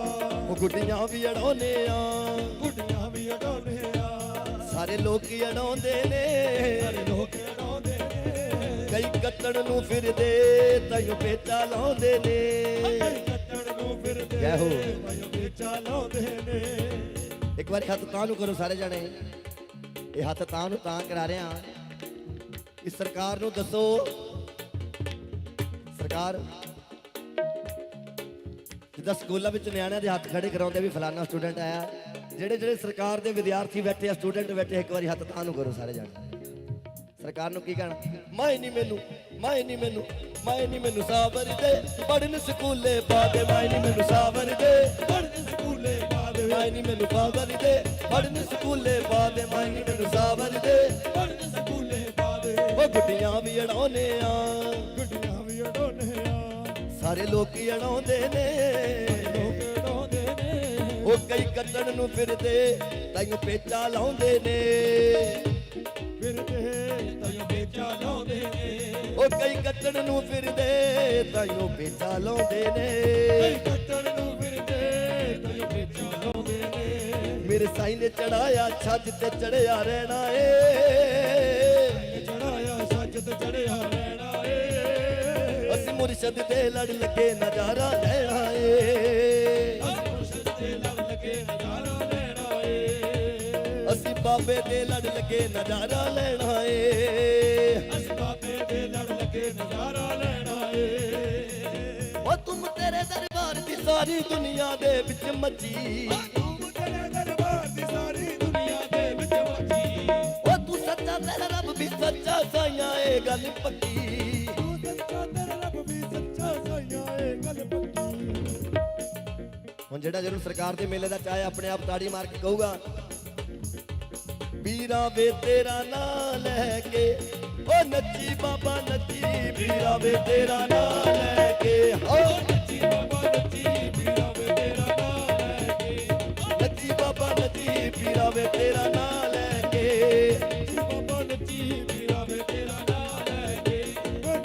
ਉਹ ਗੁੱਡੀਆਂ ਵੀ ਅੜਾਉਨੇ ਆ। ਗੁੱਡੀਆਂ ਵੀ ਅਡਾਉਨੇ ਆ। ਸਾਰੇ ਲੋਕ ਅੜਾਉਂਦੇ ਨੇ। ਸਾਰੇ ਲੋਕ ਅਡਾਉਂਦੇ ਨੇ। ਕਈ ਕੱਟਣ ਨੂੰ ਫਿਰਦੇ ਤਾਈਓ ਪੇਚਾ ਲਾਉਂਦੇ ਨੇ। ਕਈ ਕੱਟਣ ਨੂੰ ਫਿਰਦੇ ਜੈ ਹੋ। ਭਾਈਓ ਵੇਚਾ ਲਾਉਂਦੇ ਨੇ। ਇੱਕ ਵਾਰੀ ਹੱਥ ਤਾਂ ਨੂੰ ਕਰੋ ਸਾਰੇ ਜਣੇ। ਇਹ ਹੱਥ ਤਾਂ ਨੂੰ ਤਾਂ ਕਰਾ ਰਿਹਾ ਇਸ ਸਰਕਾਰ ਨੂੰ ਦੱਸੋ ਸਰਕਾਰ ਜਿੱਦਾਂ ਸਕੂਲਾਂ ਵਿੱਚ ਨਿਆਣਿਆਂ ਦੇ ਹੱਥ ਖੜੇ ਕਰਾਉਂਦੇ ਵੀ ਫਲਾਨਾ ਸਟੂਡੈਂਟ ਆਇਆ। ਜਿਹੜੇ ਜਿਹੜੇ ਸਰਕਾਰ ਦੇ ਵਿਦਿਆਰਥੀ ਬੈਠੇ ਆ ਸਟੂਡੈਂਟ ਬੈਠੇ, ਇੱਕ ਵਾਰੀ ਹੱਥ ਤਾਂ ਨੂੰ ਕਰੋ ਸਾਰੇ ਜਾਣੇ। ਸਰਕਾਰ ਨੂੰ ਕੀ ਕਹਿਣਾ? ਮੈਂ ਨਹੀਂ ਮੈਨੂੰ, ਮੈਂ ਨਹੀਂ ਮੈਨੂੰ, ਮੈਂ ਨਹੀਂ ਮੈਨੂੰ ਸਾਬਰ ਦੇ। ਪੜਨ ਸਕੂਲੇ ਬਾਦੇ ਮੈਂ ਨਹੀਂ ਮੈਨੂੰ ਸਾਬਰ ਦੇ। ਪੜ੍ਹਨ ਸਕੂਲੇ ਬਾਦ ਮੈਂ ਨਹੀਂ ਮੈਨੂੰ ਸਾਬਰ ਦੇ। ਪੜਨ ਸਕੂਲੇ ਬਾਦੇ ਮੈਂ ਨਹੀਂ ਮੈਨੂੰ ਸਾਬਰ ਦੇ। ਪੜ੍ਹਨ ਸਕੂਲੇ ਬਾਦ ਉਹ ਗੁੱਡੀਆਂ ਵੀ ਅੜਾਉਨੇ ਆ। ਸਾਰੇ ਲੋਕੀ ਅੜਾਉਂਦੇ ਨੇ। ਲੋਕ ਨੇ ਉਹ ਕਈ ਕੱਟਣ ਨੂੰ ਫਿਰਦੇ ਤਾਈਓ ਪੇਚਾ ਲਾਉਂਦੇ ਨੇ। ਫਿਰਦੇ ਲਾਉਂਦੇ ਨੇ। ਉਹ ਕਈ ਕੱਟਣ ਨੂੰ ਫਿਰਦੇ ਤਾਈਓ ਪੇਚਾ ਲਾਉਂਦੇ ਕਈ ਨੇ ਕੱਟਣ ਨੂੰ ਫਿਰਦੇ ਤਾਈਓ ਵੇਚਾ ਲਾਉਂਦੇ ਨੇ। ਮੇਰੇ ਸਾਈਂ ਨੇ ਚੜਾਇਆ ਛੱਜ ਤੇ ਚੜਿਆ ਰਹਿਣਾ ਏ। ਚੜਾਇਆ ਸੱਚ ਤੇ ਚੜਿਆ ਮੁਰਸ਼ਦ ਦੇ ਲੜ ਲੱਗੇ ਨਜ਼ਾਰਾ ਲੈਣਾ ਏ ਮੁਰਸ਼ਦ ਤੇ ਲੜ ਲਗੇ ਨਜ਼ਾਰਾ ਲੈਣਾ ਏ ਅਸੀਂ ਬਾਬੇ ਦੇ ਲੜ ਲੱਗੇ ਨਜ਼ਾਰਾ ਲੈਣਾ ਏ ਅਸ ਬਾਬੇ ਦੇ ਲੜ ਲਗੇ ਨਜ਼ਾਰਾ ਲੈਣਾ ਏ ਉਹ ਤੁਮ ਤੇਰੇ ਦਰਬਾਰ ਦੀ ਸਾਰੀ ਦੁਨੀਆ ਦੇ ਵਿੱਚ ਮੱਜੀ ਗੱਲ ਪੱਕੀ। ਜਿਹੜਾ ਜਿਹਨੂੰ ਸਰਕਾਰ ਦੇ ਮੇਲੇ ਦਾ ਚਾਹੇ ਆਪਣੇ ਆਪ ਤਾੜੀ ਮਾਰ ਕੇ ਕਹੂਗਾ, ਵੀਰਾ ਵੇ ਤੇਰਾ ਨਾਂ ਲੈ ਕੇ, ਓ ਨੱਚੀ ਬਾਬਾ ਨੱਚੀ, ਵੀਰਾ ਵੇ ਤੇਰਾ ਨਾਂ ਲੈ ਕੇ ਹੋ ਨੱਚੀ ਬਾਬਾ ਨੱਚੀ ਪੀਰਾ ਵੇ ਤੇਰਾ ਨਾਮ ਲੈ ਕੇ ਨੱਚੀ ਬਾਬਾ ਨੱਚੀ, ਵੀਰਾ ਵੇ ਤੇਰਾ ਨਾਂ ਲੈ ਕੇ ਬਾਬਾ ਨੱਚੀ ਪੀਰਾ ਵੇ ਤੇਰਾ ਨਾਮ ਲੈ ਕੇ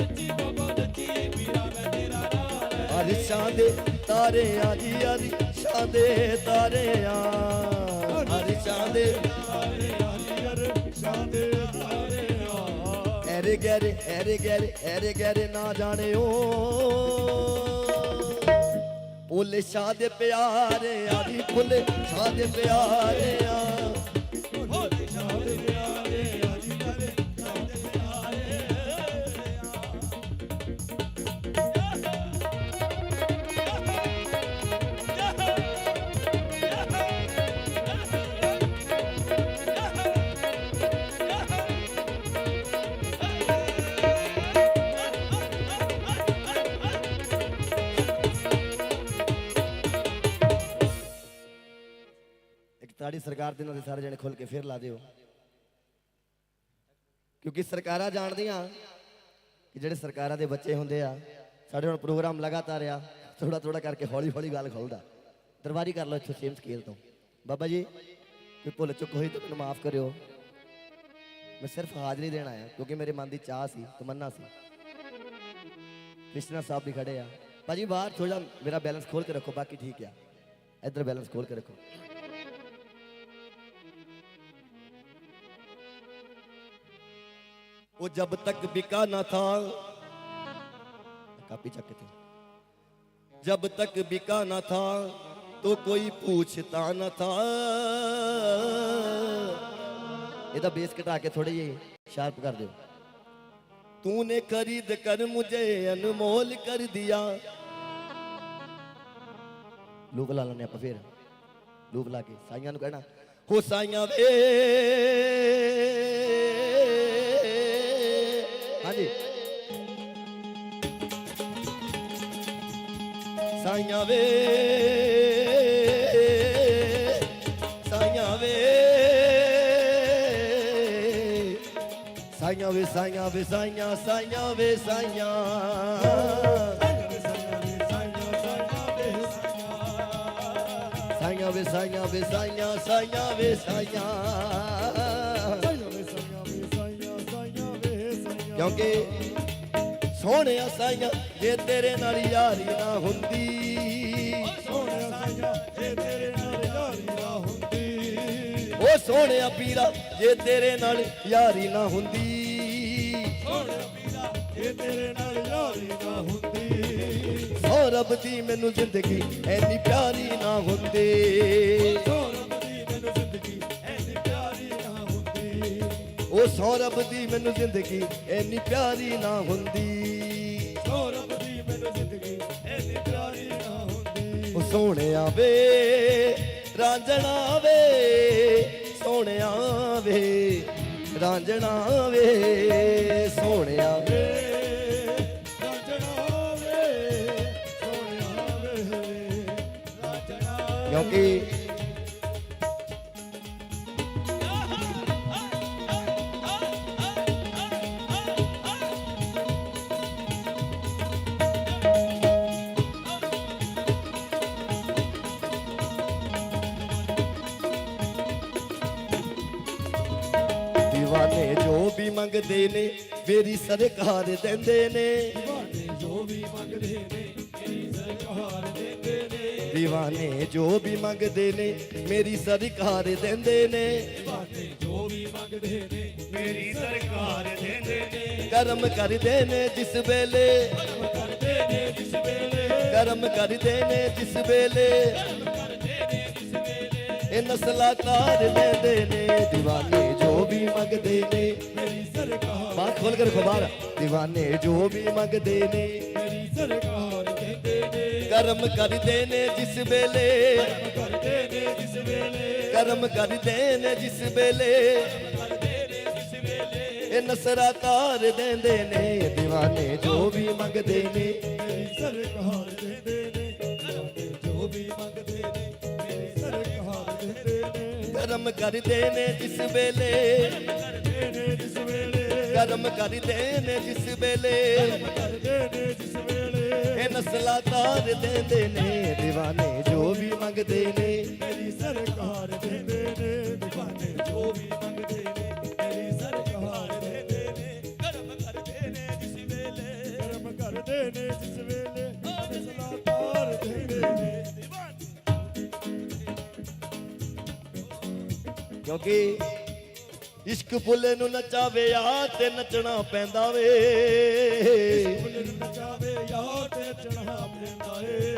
ਨੱਚੀ ਬਾਬਾ ਨੱਚੀ ਪੀਰਾ ਵੇ ਤੇਰਾ ਨਾਮ ਲੈ ਕੇ। ਅਰਿਸ਼ਾਂ ਦੇ ਤਾਰੇ ਆ ਜੀ ਅਰਿਸ਼ਾਂ ਦੇ ਤਾਰੇ ਦੇ ਤਾਰਿਆਂ ਆਲੀ ਅਰ ਤਾਰੇ ਆ ਐਰੇ ਗੈਰੇ ਐਰੇ ਗੈਰੇ ਐਰੇ ਗੈਰੇ ਨਾ ਜਾਣਿਓ। ਭੁੱਲੇ ਸ਼ਾਹ ਦੇ ਪਿਆਰੇ ਆਦੀ ਪੁੱਲ ਸ਼ਾਹ ਦੇ ਪਿਆਰੇ ਆ। ਇੱਕ ਸਰਕਾਰ ਦੇ ਨਾਲ ਦੇ ਸਾਰੇ ਜਣੇ ਖੁੱਲ ਕੇ ਫੇਰ ਲਾ ਦਿਓ। ਕਿਉਂਕਿ ਸਰਕਾਰਾਂ ਜਾਣਦੀਆਂ ਕਿ ਜਿਹੜੇ ਸਰਕਾਰਾਂ ਦੇ ਬੱਚੇ ਹੁੰਦੇ ਆ, ਸਾਡੇ ਹੁਣ ਪ੍ਰੋਗਰਾਮ ਲਗਾਤਾਰ ਆ ਥੋੜਾ ਥੋੜਾ ਕਰਕੇ ਹੌਲੀ ਹੌਲੀ ਗੱਲ ਖੁੱਲਦਾ। ਦਰਬਾਰੀ ਕਰ ਲਓ ਇੱਥੋਂ ਸੇਮ ਸਕੇਲ ਤੋਂ। ਬਾਬਾ ਜੀ, ਕੋਈ ਭੁੱਲ ਚੁੱਕ ਹੋਈ ਤਾਂ ਮੈਨੂੰ ਮਾਫ ਕਰਿਓ। ਮੈਂ ਸਿਰਫ ਹਾਜ਼ਰੀ ਦੇਣ ਆਇਆ, ਕਿਉਂਕਿ ਮੇਰੇ ਮਨ ਦੀ ਚਾਹ ਸੀ, ਤਮੰਨਾ ਸੀ। ਕ੍ਰਿਸ਼ਨਾ ਸਾਹਿਬ ਵੀ ਖੜੇ ਆ। ਭਾਜੀ ਬਾਹਰ ਥੋੜਾ ਮੇਰਾ ਬੈਲੈਂਸ ਖੋਲ ਕੇ ਰੱਖੋ, ਬਾਕੀ ਠੀਕ ਆ। ਇੱਧਰ ਬੈਲੈਂਸ ਖੋਲ ਕੇ ਰੱਖੋ। वो जब तक बिका न था कापी चक थे जब तक बिका न था तो कोई पूछता न था ਇਹਦਾ ਬੇਸ ਘਟਾ ਕੇ ਥੋੜੇ ਜਿਹੇ ਸ਼ਾਰਪ ਕਰ ਦਿਓ तूने खरीद कर मुझे अनमोल कर दिया ਲੂਪ ਲਾ ਲੈਣੇ ਆਪਾਂ ਫੇਰ ਲੂਪ ਲਾ ਕੇ ਸਾਈਆਂ ਨੂੰ ਕਹਿਣਾ ਹੋ ਸਾਈਆਂ ਵੇ ਹਾਂਜੀ ਸਾਈਆਂ ਵੇ ਸਾਈਆਂ ਵੇ ਸਾਈਆਂ ਵੇ ਸਾਈਆਂ ਵੇ ਸਾਈਆਂ ਸਾਈਆਂ ਵੇ ਸਾਈਆਂ ਸਾਈਆਂ ਵੇ ਸਾਈਆਂ ਵੇ ਸਾਈਆਂ ਸਾਈਆਂ ਵੇ ਸਾਈਆਂ ਕਿਉਂਕਿ ਸੋਹਣਿਆ ਸਾਈਆਂ ਜੇ ਤੇਰੇ ਨਾਲ ਯਾਰੀ ਨਾ ਹੁੰਦੀ। ਉਹ ਸੋਹਣਿਆ ਪੀਰਾ ਜੇ ਤੇਰੇ ਨਾਲ ਯਾਰੀ ਨਾ ਹੁੰਦੀ। ਸੋ ਰੱਬ ਦੀ ਮੈਨੂੰ ਜ਼ਿੰਦਗੀ ਐਨੀ ਪਿਆਰੀ ਨਾ ਹੁੰਦੀ। ਉਹ ਸੋ ਰੱਬ ਦੀ ਮੈਨੂੰ ਜ਼ਿੰਦਗੀ ਐਨੀ ਪਿਆਰੀ ਨਾ ਹੁੰਦੀ। ਸੋਹਣਿਆ ਵੇ ਰਾਂਝਣਾ ਵੇ ਸੋਹਣਿਆ ਵੇ ਰਾਂਝਣਾ ਵੇ ਸੋਹਣਿਆ ਵੇ ਰਾਜਣਾ ਵੇ ਸੋਹਣਿਆ ਵੇ ਕਿਉਂਕਿ ਮੰਗਦੇ ਨੇ ਮੇਰੀ ਸਰਕਾਰ ਦਿੰਦੇ ਨੇ। دیਵਾਨੇ ਜੋ ਵੀ ਮੰਗਦੇ ਨੇ ਮੇਰੀ ਸਰਕਾਰ ਦਿੰਦੇ ਨੇ। ਜੋ ਵੀ ਮੰਗਦੇ ਨੇ ਮੇਰੀ ਸਰਕਾਰ ਦਿੰਦੇ ਨੇ। ਕਰਮ ਕਰਦੇ ਨੇ ਜਿਸ ਵੇਲੇ। ਕਰਮ ਕਰਦੇ ਨੇ ਜਿਸ ਵੇਲੇ। ਇਹ ਨਸਲਾਕਾਰ ਤਾਰ ਲੈਂਦੇ ਨੇ دیਵਾਨੇ ਜੋ ਵੀ ਮੰਗਦੇ ਨੇ। ਸਰਕਾਰ ਬਾਤ ਖੋਲ ਕੇ ਰੱਖੋ ਬਾਹਰ। دیਵਾਨੇ ਜੋ ਵੀ ਮੰਗਦੇ ਨੇ ਮੇਰੀ ਸਰਕਾਰ ਕਹਿੰਦੇ ਨੇ ਕਰਮ ਕਰਦੇ ਨੇ ਜਿਸ ਵੇਲੇ। ਕਰਮ ਕਰਦੇ ਨੇ ਜਿਸ ਵੇਲੇ। ਕਰਮ ਕਰਦੇ ਨੇ ਜਿਸ ਵੇਲੇ ਇਹ ਨਸਰਾ ਤਾਰ ਦਿੰਦੇ ਨੇ دیਵਾਨੇ ਜੋ ਵੀ ਮੰਗਦੇ ਨੇ। ਮੇਰੀ ਸਰਕਾਰ ਕਹਿੰਦੇ ਨੇ ਜੋ ਵੀ ਨੇ, ਮੇਰੀ ਸਰਕਾਰ ਕਹਿੰਦੇ ਨੇ। ਕਰਮ ਕਰਦੇ ਨੇ ਜਿਸ ਵੇਲੇ। ਕਰਮ ਕਰਦੇ ਨੇ ਜਿਸ ਵੇਲੇ। ਕਰਦੇ ਨੇ ਜਿਸ ਵੇਲੇ ਇਹ ਨਸਲਾਂ ਤਾਰ ਦਿੰਦੇ ਨੇ دیਵਾਨੇ ਜੋ ਵੀ ਮੰਗਦੇ ਨੇ ਮੇਰੀ ਸਰਕਾਰ ਦਿੰਦੇ ਨੇ ਦੀਵਾਨੇ ਜੋ ਵੀ ਮੰਗਦੇ ਨੇ। ਮੇਰੀ ਸਰਕਾਰ ਦਿੰਦੇ ਨੇ ਕਰਮ ਕਰਦੇ ਨੇ ਜਿਸ ਵੇਲੇ। ਕਰਮ ਕਰਦੇ ਨੇ ਜਿਸ ਕਿਉਂਕਿ ਇਸ਼ਕ ਫੁੱਲ ਨੂੰ ਨਚਾਵੇ ਆ ਤੇ ਨੱਚਣਾ ਪੈਂਦਾ ਵੇ। ਫੁੱਲ ਨੂੰ ਨਚਾਵੇ ਯਾਰ ਤੇ ਨੱਚਣਾ ਪੈਂਦਾ ਏ।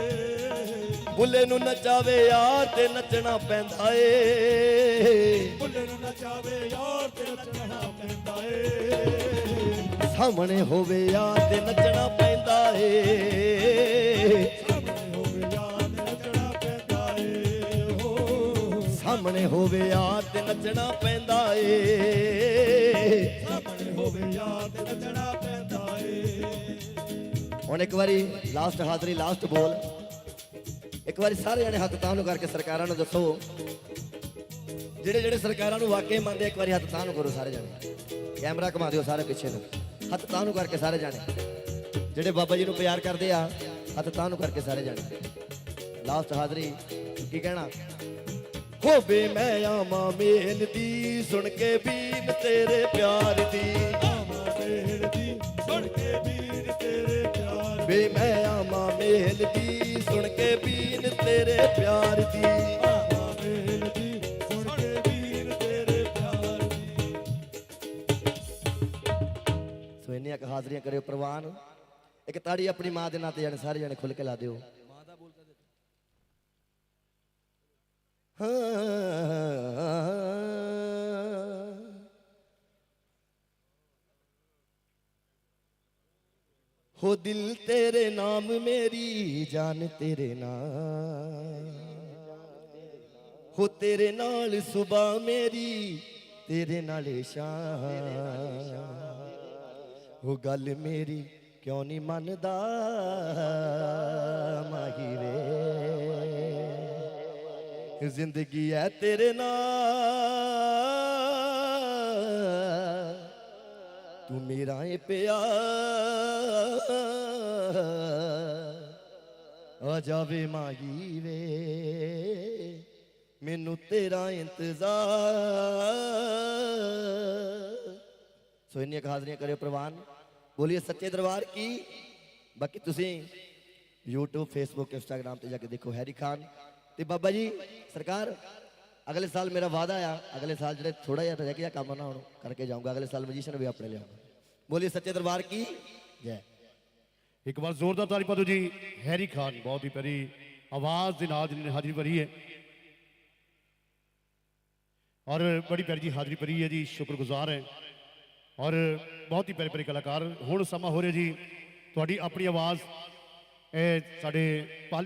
ਬੁੱਲੇ ਨੂੰ ਨਚਾਵੇ ਆ ਤੇ ਨੱਚਣਾ ਪੈਂਦਾ ਏ। ਫੁੱਲ ਨੂੰ ਨਚਾਵੇ ਯਾਰ ਤੇ ਨੱਚਣਾ ਪੈਂਦਾ ਏ। ਸਾਹਮਣੇ ਹੋਵੇ ਆ ਤੇ ਨੱਚਣਾ ਪੈਂਦਾ ਏ। ਸਾਹਮਣੇ ਹੋਵੇ ਆ ਤੇ ਨੱਚਣਾ ਪੈਂਦਾ ਏ। ਸਾਹਮਣੇ ਹੋਵੇ ਯਾਰ ਤੇ ਨੱਚਣਾ ਪੈਂਦਾ ਏ। ਹੁਣ ਇੱਕ ਵਾਰੀ ਲਾਸਟ ਹਾਜ਼ਰੀ ਲਾਸਟ ਬੋਲ। ਇੱਕ ਵਾਰੀ ਸਾਰੇ ਜਣੇ ਹੱਥ ਤਾਂ ਨੂੰ ਕਰਕੇ ਸਰਕਾਰਾਂ ਨੂੰ ਦੱਸੋ। ਜਿਹੜੇ ਜਿਹੜੇ ਸਰਕਾਰਾਂ ਨੂੰ ਵਾਕਈ ਮੰਨਦੇ, ਇੱਕ ਵਾਰੀ ਹੱਥ ਤਾਂ ਨੂੰ ਕਰੋ ਸਾਰੇ ਜਣੇ। ਕੈਮਰਾ ਘੁਮਾ ਦਿਓ ਸਾਰੇ ਪਿੱਛੇ ਨੂੰ। ਹੱਥ ਤਾਂ ਨੂੰ ਕਰਕੇ ਸਾਰੇ ਜਣੇ। ਜਿਹੜੇ ਬਾਬਾ ਜੀ ਨੂੰ ਪਿਆਰ ਕਰਦੇ ਆ, ਹੱਥ ਤਾਂ ਨੂੰ ਕਰਕੇ ਸਾਰੇ ਜਣੇ। ਲਾਸਟ ਹਾਜ਼ਰੀ, ਕੀ ਕਹਿਣਾ? ਹੋਵੇ ਮੈਂ ਆਵਾਂ ਮੇਲ ਦੀ, ਸੁਣ ਕੇ ਬੀਨ ਤੇਰੇ ਪਿਆਰ ਦੀ। ਆਵਾਂ ਮੇਲ ਦੀ ਸੁਣ ਕੇ ਵੀਰ ਤੇਰੇ ਪਿਆਰ ਵੇ ਮੈਂ ਆਵਾਂ ਮੇਲ ਦੀ, ਸੁਣ ਕੇ ਬੀਨ ਤੇਰੇ ਪਿਆਰ ਦੀ ਆਵਾਂ ਮੇਲ ਦੀ ਸੁਣ ਕੇ ਵੀਰ ਤੇਰੇ ਪਿਆਰ ਦੀ। ਸੋ ਇੰਨੀਆਂ ਕੁ ਹਾਜ਼ਰੀਆਂ ਕਰਿਓ ਪ੍ਰਵਾਨ। ਇੱਕ ਤਾੜੀ ਆਪਣੀ ਮਾਂ ਦੇ ਨਾਂ ਤੇ ਜਾਣੇ, ਸਾਰੇ ਜਾਣੇ ਖੁੱਲ ਕੇ ਲਾ ਦਿਓ ਮਾਂ ਦਾ ਬੋਲ ਹੋ ਦਿਲ ਤੇਰੇ ਨਾਮ ਮੇਰੀ, ਜਾਨ ਤੇਰੇ ਨਾਮ ਹੋ ਤੇਰੇ ਨਾਲ ਸੁਬਾ ਮੇਰੀ, ਤੇਰੇ ਨਾਲ ਸ਼ਾਮ ਉਹ ਗੱਲ ਮੇਰੀ ਕਿਉਂ ਨਹੀਂ ਮੰਨਦਾ, ਮਾਹੀ ਵੇ। ਜ਼ਿੰਦਗੀ ਐ ਤੇਰੇ ਨਾਲ। ਤੂੰ ਮੇਰਾ ਏ ਪਿਆ ਆ ਜਾਵੇ ਮਾਹੀ ਵੇ, ਮੈਨੂੰ ਤੇਰਾ ਇੰਤਜ਼ਾਰ। ਸੋ ਇੰਨੀਆਂ ਕੁ ਹਾਜ਼ਰੀਆਂ ਕਰਿਓ ਪ੍ਰਵਾਨ। ਬੋਲੀਏ ਸੱਚੇ ਦਰਬਾਰ ਕੀ? ਬਾਕੀ ਤੁਸੀਂ YouTube, Facebook, Instagram ਤੇ ਜਾ ਕੇ ਦੇਖੋ ਹੈਰੀ ਖਾਨ। ਤੇ ਬਾਬਾ ਜੀ, ਸਰਕਾਰ, ਅਗਲੇ ਸਾਲ ਮੇਰਾ ਵਾਅਦਾ ਆ, ਅਗਲੇ ਸਾਲ ਜਿਹੜੇ ਥੋੜਾ ਜਿਹਾ ਰਹਿ ਗਿਆ ਕੰਮ ਨਾ ਹੁਣ ਕਰਕੇ ਜਾਊਂਗਾ, ਅਗਲੇ ਸਾਲ ਮਜੀਸ਼ਨ ਵੀ ਆਪਣੇ ਲਿਆਉਂਗਾ ਬੋਲੀਏ ਸੱਚੇ ਦਰਬਾਰ ਕੀ? ਜੈ। ਇੱਕ ਵਾਰ ਜ਼ੋਰਦਾਰ ਤਾਲੀ ਪਾ ਦਿਓ ਜੀ, ਹੈਰੀ ਖਾਨ, ਬਹੁਤ ਹੀ ਪਿਆਰੀ ਆਵਾਜ਼ ਦੇ ਨਾਲ ਜਿਹਨੇ ਹਾਜ਼ਰੀ ਭਰੀ ਹੈ। ਔਰ ਬੜੀ ਪਿਆਰੀ ਜੀ ਹਾਜ਼ਰੀ ਭਰੀ ਹੈ ਜੀ, ਸ਼ੁਕਰਗੁਜ਼ਾਰ ਹੈ। ਔਰ ਬਹੁਤ ਹੀ ਪਿਆਰੇ ਪਿਆਰੇ ਕਲਾਕਾਰ, ਹੁਣ ਸਮਾਂ ਹੋ ਰਿਹਾ ਜੀ, ਤੁਹਾਡੀ ਆਪਣੀ ਆਵਾਜ਼, ਇਹ ਸਾਡੇ ਪਾਲੀ